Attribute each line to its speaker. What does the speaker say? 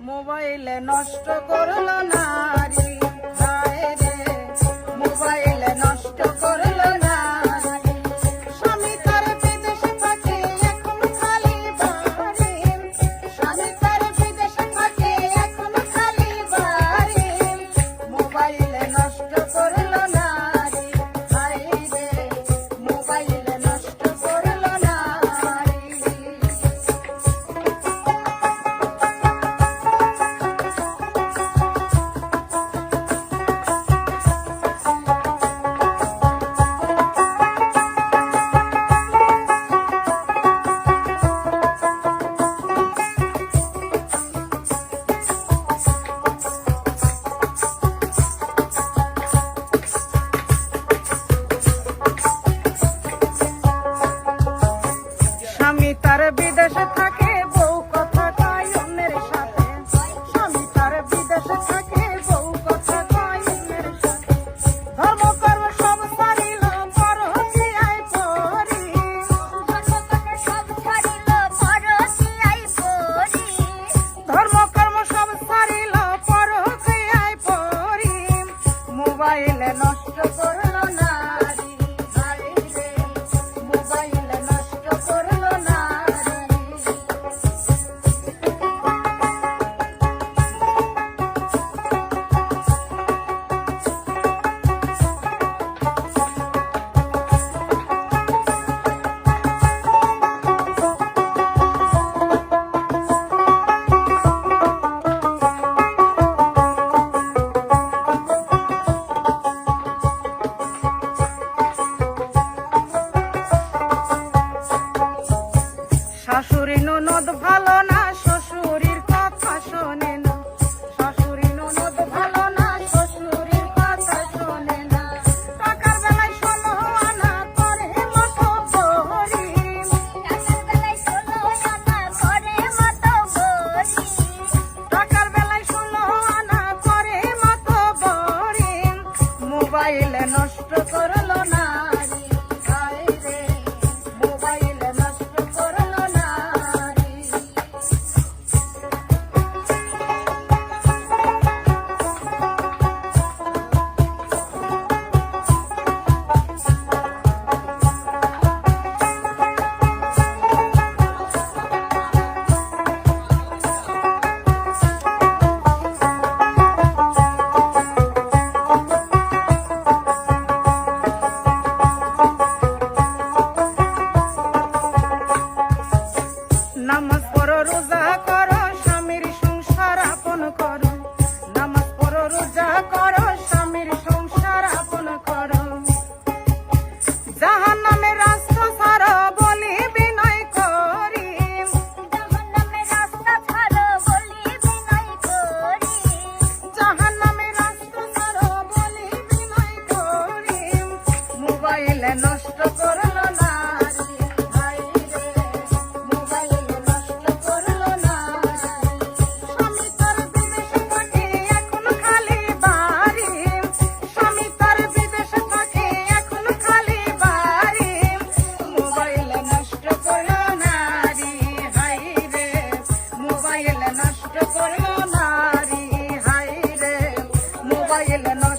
Speaker 1: মোবাইলে নষ্ট করল নারী। কষ্ট করে ননদ ভালো না শ্বশুরের কথা শোনে না। শাশুড়ি ননদ ভালো না শ্বশুরের কথা শোনে না। টাকার বেলায় শোনো না করে মতো বলি
Speaker 2: টাকার বেলায় শোনো না করে মতো বলি
Speaker 1: টাকার বেলায় শোনো না করে মতো বলি মোবাইলে নামাজ পড়ো রোজা কর வாயில நான்